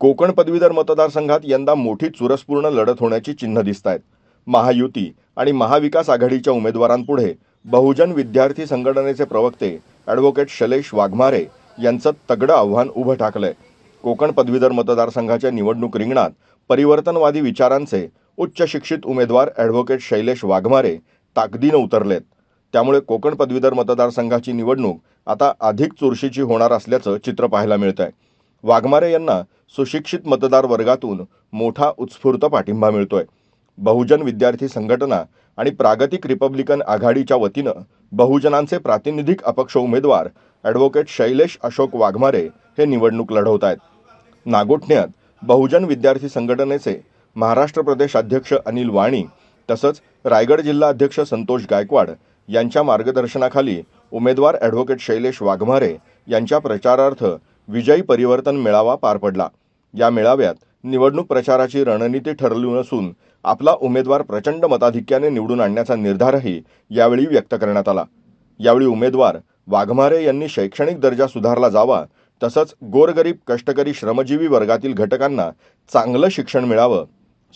कोकण पदवीधर मतदारसंघात यंदा मोठी चुरसपूर्ण लढत होण्याची चिन्ह दिसत आहेत महायुती आणि महाविकास आघाडीच्या उमेदवारांपुढे बहुजन विद्यार्थी संघटनेचे प्रवक्ते ॲडव्होकेट शैलेश वाघमारे यांचं तगडं आव्हान उभं ठाकलंय. कोकण पदवीधर मतदारसंघाच्या निवडणूक रिंगणात परिवर्तनवादी विचारांचे उच्च शिक्षित उमेदवार ॲडव्होकेट शैलेश वाघमारे ताकदीनं उतरलेत. त्यामुळे कोकण पदवीधर मतदारसंघाची निवडणूक आता अधिक चुरशीची होणार असल्याचं चित्र पाहायला मिळत आहे वाघमारे यांना सुशिक्षित मतदार वर्गातून मोठा उत्स्फूर्त पाठिंबा मिळतोय. बहुजन विद्यार्थी संघटना आणि प्रागतिक रिपब्लिकन आघाडीच्या वतीनं बहुजनांचे प्रातिनिधिक अपक्ष उमेदवार ॲडव्होकेट शैलेश अशोक वाघमारे हे निवडणूक लढवत आहेत. नागोठण्यात बहुजन विद्यार्थी संघटनेचे महाराष्ट्र प्रदेश अध्यक्ष अनिल वाणी तसंच रायगड जिल्हा अध्यक्ष संतोष गायकवाड यांच्या मार्गदर्शनाखाली उमेदवार ॲडव्होकेट शैलेश वाघमारे यांच्या प्रचारार्थ विजयी परिवर्तन मेळावा पार पडला. या मेळाव्यात निवडणूक प्रचाराची रणनीती ठरली नसून आपला उमेदवार प्रचंड मताधिक्याने निवडून आणण्याचा निर्धारही यावेळी व्यक्त करण्यात आला. यावेळी उमेदवार वाघमारे यांनी शैक्षणिक दर्जा सुधारला जावा तसंच गोरगरीब कष्टकरी श्रमजीवी वर्गातील घटकांना चांगलं शिक्षण मिळावं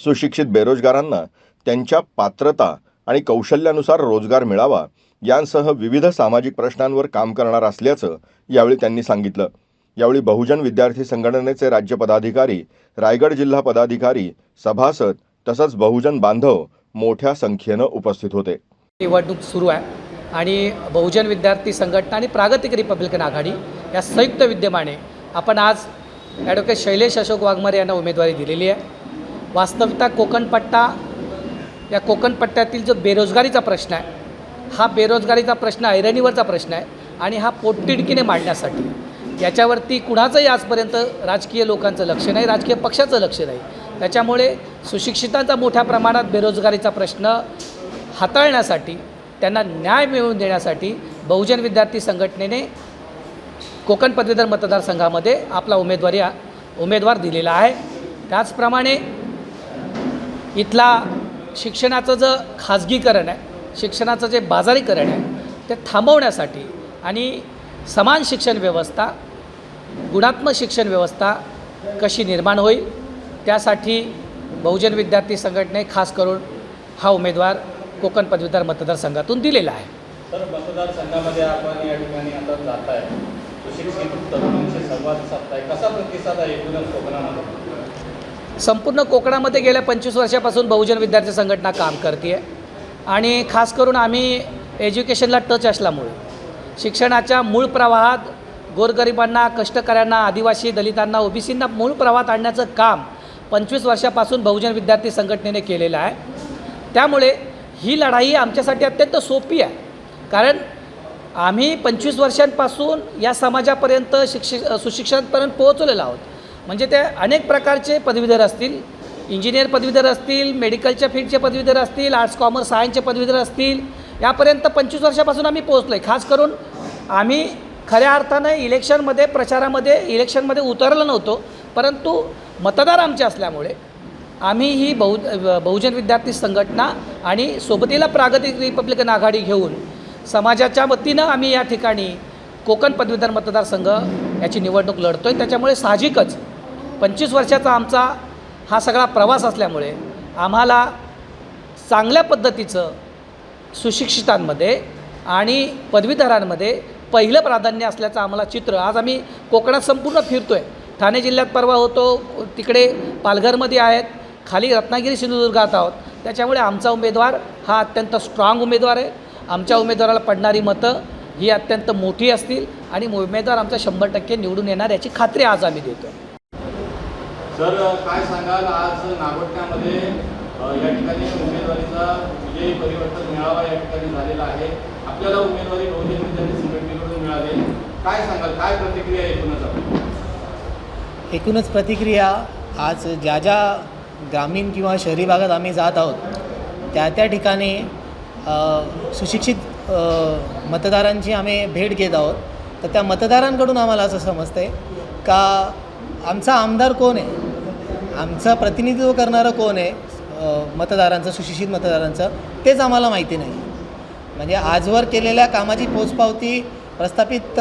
सुशिक्षित बेरोजगारांना त्यांच्या पात्रता आणि कौशल्यानुसार रोजगार मिळावा यांसह विविध सामाजिक प्रश्नांवर काम करणार असल्याचं यावेळी त्यांनी सांगितलं. यावेळी बहुजन विद्यार्थी संघटनेचे राज्य पदाधिकारी रायगड जिल्हा पदाधिकारी सभासद तसंच बहुजन बांधव मोठ्या संख्येनं उपस्थित होते. निवडणूक सुरू आहे आणि बहुजन विद्यार्थी संघटना आणि प्रागतिक रिपब्लिकन आघाडी या संयुक्त विद्यमाने आपण आज ॲडव्होकेट शैलेश अशोक वाघमारे यांना उमेदवारी दिलेली आहे. वास्तविकता कोकणपट्टा या कोकणपट्ट्यातील जो बेरोजगारीचा प्रश्न आहे हा बेरोजगारीचा प्रश्न ऐरणीवरचा प्रश्न आहे आणि हा पोटतिडकीने मांडण्यासाठी याच्यावरती कुणाचंही आजपर्यंत राजकीय लोकांचं लक्ष नाही राजकीय पक्षाचं लक्ष नाही. त्याच्यामुळे सुशिक्षितांचा मोठ्या प्रमाणात बेरोजगारीचा प्रश्न हाताळण्यासाठी त्यांना न्याय मिळवून देण्यासाठी बहुजन विद्यार्थी संघटनेने कोकण पदवीधर मतदारसंघामध्ये आपला उमेदवारी उमेदवार दिलेला आहे. त्याचप्रमाणे इथला शिक्षणाचं जे खाजगीकरण आहे शिक्षणाचं जे बाजारीकरण आहे ते थांबवण्यासाठी आणि समान शिक्षण व्यवस्था गुणात्मक शिक्षण व्यवस्था कशी निर्माण होईल त्यासाठी बहुजन विद्यार्थी संघटने खास करून हा उमेदवार कोकण पदवीधर मतदारसंघातून दिलेला आहे. तर मतदारसंघामध्ये आपण या ठिकाणी आता जात आहे सुशिक्षित तरुणांशी संवाद साधताय. कसा प्रतिसाद आहे एकूणच कोकणामध्ये? संपूर्ण कोकणामध्ये गेल्या पंचवीस वर्षापासून बहुजन विद्यार्थी संघटना काम करते आहे आणि खास करून आम्ही एज्युकेशनला टच असल्यामुळे शिक्षणाच्या मूळ प्रवाहात गोरगरिबांना कष्टकऱ्यांना आदिवासी दलितांना ओबीसींना मूळ प्रवाहात आणण्याचं काम पंचवीस वर्षापासून बहुजन विद्यार्थी संघटनेने केलेलं आहे. त्यामुळे ही लढाई आमच्यासाठी अत्यंत सोपी आहे. कारण आम्ही पंचवीस वर्षांपासून या समाजापर्यंत शिक्षि सुशिक्षणापर्यंत पोहोचलेलो आहोत. म्हणजे ते अनेक प्रकारचे पदवीधर असतील. इंजिनियर पदवीधर असतील मेडिकलच्या फील्डचे पदवीधर असतील आर्ट्स कॉमर्स सायन्सचे पदवीधर असतील. यापर्यंत पंचवीस वर्षापासून आम्ही पोहोचलो आहे खास करून आम्ही खऱ्या अर्थानं इलेक्शनमध्ये प्रचारामध्ये इलेक्शनमध्ये उतरलो नव्हतो. परंतु मतदार आमचे असल्यामुळे आम्ही ही बहु बहुजन विद्यार्थी संघटना आणि सोबतीला प्रागतिक रिपब्लिकन आघाडी घेऊन समाजाच्या वतीनं आम्ही या ठिकाणी कोकण पदवीधर मतदारसंघ याची निवडणूक लढतो आहे त्याच्यामुळे साहजिकच पंचवीस वर्षाचा आमचा हा सगळा प्रवास असल्यामुळे आम्हाला चांगल्या पद्धतीचं सुशिक्षितांमध्ये आणि पदवीधरांमध्ये पहिलं प्राधान्य असल्याचं आम्हाला चित्र. आज आम्ही कोकणात संपूर्ण फिरतो आहे ठाणे जिल्ह्यात परवा होतो तिकडे पालघरमध्ये आहेत. खाली रत्नागिरी सिंधुदुर्गात आहोत. त्याच्यामुळे आमचा उमेदवार हा अत्यंत स्ट्रॉंग उमेदवार आहे. आमच्या उमेदवाराला पडणारी मतं ही अत्यंत मोठी असतील आणि उमेदवार आमचा शंभर टक्के निवडून येणार याची खात्री आज आम्ही देतो सर काय सांगाल? आज नागोठण्यामध्ये या ठिकाणी उमेदवारीचा विजयी परिवर्तन मेळावा या ठिकाणी झालेला आहे. आपल्याला उमेदवारी बहुजन विद्यार्थी काय सांगाल? काय प्रतिक्रिया एकूणच एकूणच प्रतिक्रिया आज ज्या ज्या ग्रामीण किंवा शहरी भागात आम्ही जात आहोत त्या त्या ठिकाणी सुशिक्षित मतदारांची आम्ही भेट घेत आहोत. तर त्या मतदारांकडून आम्हाला असं समजतं आहे का आमचा आमदार कोण आहे? आमचं प्रतिनिधित्व करणारं कोण आहे? मतदारांचं सुशिक्षित मतदारांचं तेच आम्हाला माहिती नाही. म्हणजे आजवर केलेल्या कामाची पोचपावती प्रस्थापित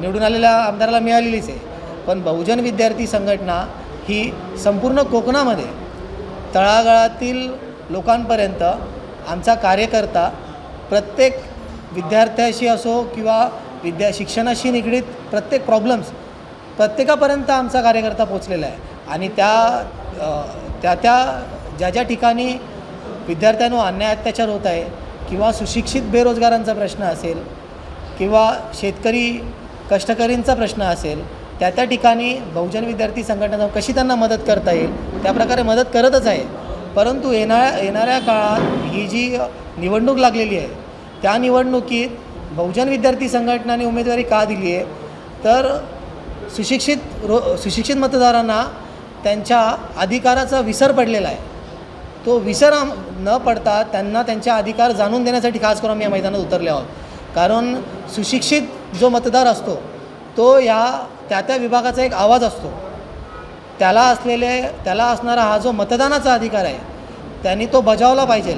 निवडून आलेल्या आमदाराला मिळालेलीच आहे. पण बहुजन विद्यार्थी संघटना ही संपूर्ण कोकणामध्ये तळागाळातील लोकांपर्यंत आमचा कार्यकर्ता प्रत्येक विद्यार्थ्याशी असो किंवा विद्या शिक्षणाशी निगडीत प्रत्येक प्रॉब्लेम्स प्रत्येकापर्यंत आमचा कार्यकर्ता पोचलेला आहे. आणि त्या त्या त्या ज्या ज्या ठिकाणी विद्यार्थ्यांवर अन्याय अत्याचार होत आहे किंवा सुशिक्षित बेरोजगारांचा प्रश्न असेल किंवा शेतकरी कष्टकरींचा प्रश्न असेल त्या त्या ठिकाणी बहुजन विद्यार्थी संघटना कशी त्यांना मदत करता येईल त्याप्रकारे मदत करतच आहे. परंतु येणाऱ्या येणाऱ्या काळात ही जी निवडणूक लागलेली आहे त्या निवडणुकीत बहुजन विद्यार्थी संघटनाने उमेदवारी का दिली आहे? तर सुशिक्षित रो सुशिक्षित मतदारांना त्यांच्या अधिकाराचा विसर पडलेला आहे. तो विसर आम- न पडता त्यांना त्यांचे अधिकार जाणून देण्यासाठी खास करून आम्ही या मैदानात उतरले आहोत. कारण सुशिक्षित जो मतदार असतो तो या त्या त्या विभागाचा एक आवाज असतो. त्याला असलेले त्याला असणारा हा जो मतदानाचा अधिकार आहे त्यांनी तो बजावला पाहिजे.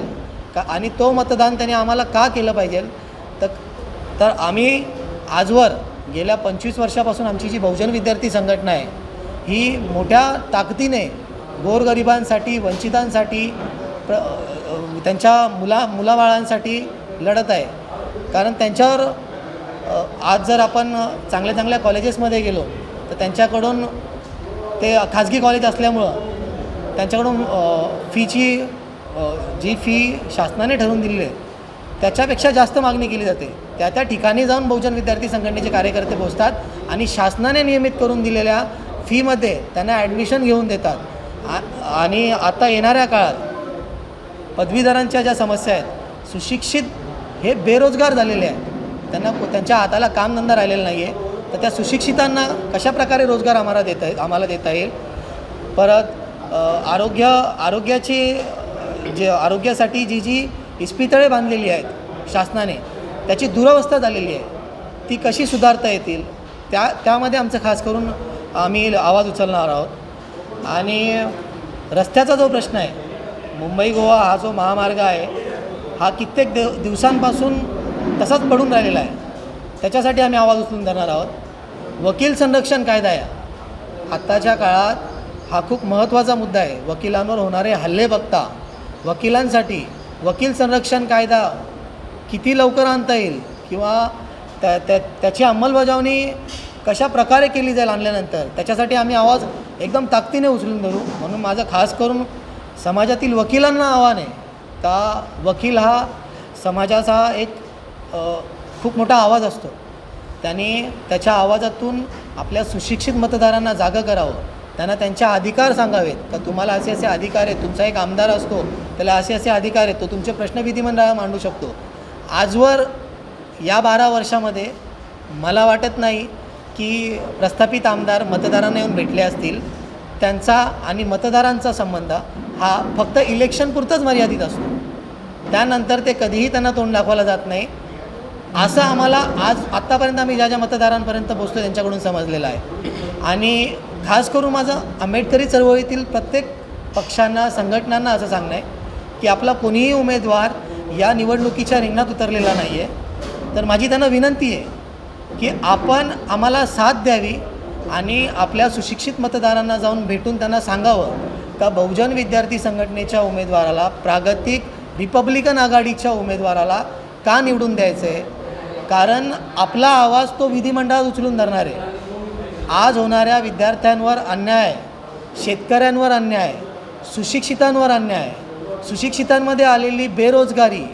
का आणि तो मतदान त्यांनी आम्हाला का केलं पाहिजे? तर तर आम्ही आजवर गेल्या पंचवीस वर्षापासून आमची जी बहुजन विद्यार्थी संघटना आहे ही मोठ्या ताकदीने गोरगरिबांसाठी वंचितांसाठी प्र त्यांच्या मुला मुलाबाळांसाठी लढत आहे. कारण त्यांच्यावर आज जर आपण चांगल्या चांगल्या कॉलेजेसमध्ये गेलो तर त्यांच्याकडून ते खाजगी कॉलेज असल्यामुळं त्यांच्याकडून फीची जी फी शासनाने ठरवून दिलेली आहे त्याच्यापेक्षा जास्त मागणी केली जाते. त्या त्या ठिकाणी जाऊन बहुजन विद्यार्थी संघटनेचे कार्यकर्ते पोहोचतात आणि शासनाने नियमित करून दिलेल्या फीमध्ये त्यांना ॲडमिशन घेऊन देतात. आणि आता येणाऱ्या काळात पदवीधरांच्या ज्या समस्या आहेत सुशिक्षित हे बेरोजगार झालेले आहेत. त्यांना त्यांच्या हाताला कामधंदा राहिलेला नाही आहे तर त्या सुशिक्षितांना कशा प्रकारे रोजगार आम्हाला देता येईल आम्हाला देता येईल? परत आरोग्य आरोग्याची जे आरोग्यासाठी जी जी इस्पितळे बांधलेली आहेत शासनाने त्याची दुरवस्था झालेली आहे. ती कशी सुधारता येतील? त्या त्यामध्ये आमचं खास करून आम्ही आवाज उचलणार आहोत. आणि रस्त्याचा जो प्रश्न आहे मुंबई गोवा हा जो महामार्ग आहे हा कित्येक दिव दिवसांपासून तसाच पडून राहिलेला आहे. त्याच्यासाठी आम्ही आवाज उचलून धरणार आहोत. वकील संरक्षण कायदा आहे. आत्ताच्या काळात हा खूप महत्त्वाचा मुद्दा आहे. वकिलांवर होणारे हल्ले बघता वकिलांसाठी वकील संरक्षण कायदा किती लवकर आणता येईल किंवा त्या त्या त्याची अंमलबजावणी कशा प्रकारे केली जाईल आणल्यानंतर त्याच्यासाठी आम्ही आवाज एकदम ताकदीने उचलून धरू. म्हणून माझं खास करून समाजातील वकिलांना आव्हान आहे. का वकील हा समाजाचा एक खूप मोठा आवाज असतो. त्याने त्याच्या आवाजातून आपल्या सुशिक्षित मतदारांना जागं करावं. त्यांना त्यांच्या अधिकार सांगावेत. का तुम्हाला असे असे अधिकार आहेत तुमचा एक आमदार असतो त्याला असे असे अधिकार आहेत तो तुमचे प्रश्न विधिमंडळात मांडू शकतो. आजवर या बारा वर्षामध्ये मला वाटत नाही की प्रस्थापित आमदार मतदारांना येऊन भेटले असतील. त्यांचा आणि मतदारांचा संबंध हा फक्त इलेक्शनपुरतंच मर्यादित असतो. त्यानंतर ते कधीही त्यांना तोंड दाखवलं जात नाही. असं आम्हाला आज आत्तापर्यंत आम्ही ज्या ज्या मतदारांपर्यंत पोचतो त्यांच्याकडून समजलेलं आहे. आणि खास करून माझं आंबेडकरी चळवळीतील प्रत्येक पक्षांना संघटनांना असं सांगणं आहे की आपला कोणीही उमेदवार या निवडणुकीच्या रिंगणात उतरलेला नाही आहे तर माझी त्यांना विनंती आहे की आपण आम्हाला साथ द्यावी आणि आपल्या सुशिक्षित मतदारांना जाऊन भेटून त्यांना सांगावं का बहुजन विद्यार्थी संघटनेच्या उमेदवाराला प्रागतिक रिपब्लिकन आघाडीच्या उमेदवाराला का निवडून द्यायचं आहे कारण आपला आवाज तो विधिमंडळात उचलून धरणार आहे. आज होणाऱ्या विद्यार्थ्यांवर अन्याय शेतकऱ्यांवर अन्याय सुशिक्षितांवर अन्याय सुशिक्षितांमध्ये आलेली बेरोजगारी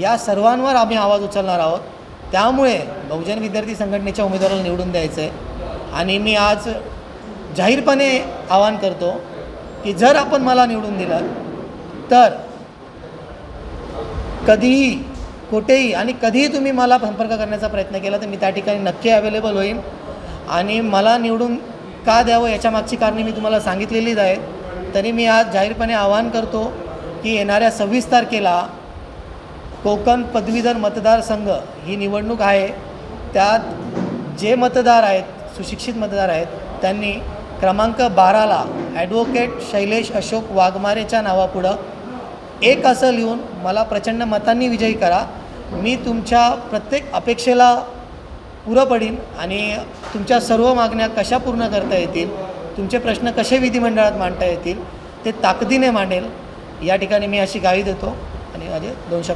या सर्वांवर आम्ही आवाज उचलणार आहोत. त्यामुळे बहुजन विद्यार्थी संघटनेच्या उमेदवाराला निवडून द्यायचं आहे आणि मी आज जाहीरपणे आवाहन करतो की जर आपण मला निवडून दिलं तर कधीही कुठेही आणि कधीही तुम्ही मला संपर्क करण्याचा प्रयत्न केला तर मी त्या ठिकाणी नक्की अवेलेबल होईन. आणि मला निवडून का द्यावं याच्या मागची कारणे मी तुम्हाला सांगितलेलीच आहेत. तरी मी आज जाहीरपणे आवाहन करतो की येणाऱ्या सव्वीस तारखेला कोकण पदवीधर मतदारसंघ ही निवडणूक आहे. त्यात जे मतदार आहेत सुशिक्षित मतदार आहेत. त्यांनी क्रमांक बाराला ॲडव्होकेट शैलेश अशोक वाघमारेच्या नावापुढं एक असं लिहून मला प्रचंड मतांनी विजयी करा. मी तुमच्या प्रत्येक अपेक्षेला पुरं पडीन आणि तुमच्या सर्व मागण्या कशा पूर्ण करता येतील तुमचे प्रश्न कसे विधिमंडळात मांडता येतील ते ताकदीने मांडेल. या ठिकाणी मी अशी गावी देतो आणि माझे दोन शब्द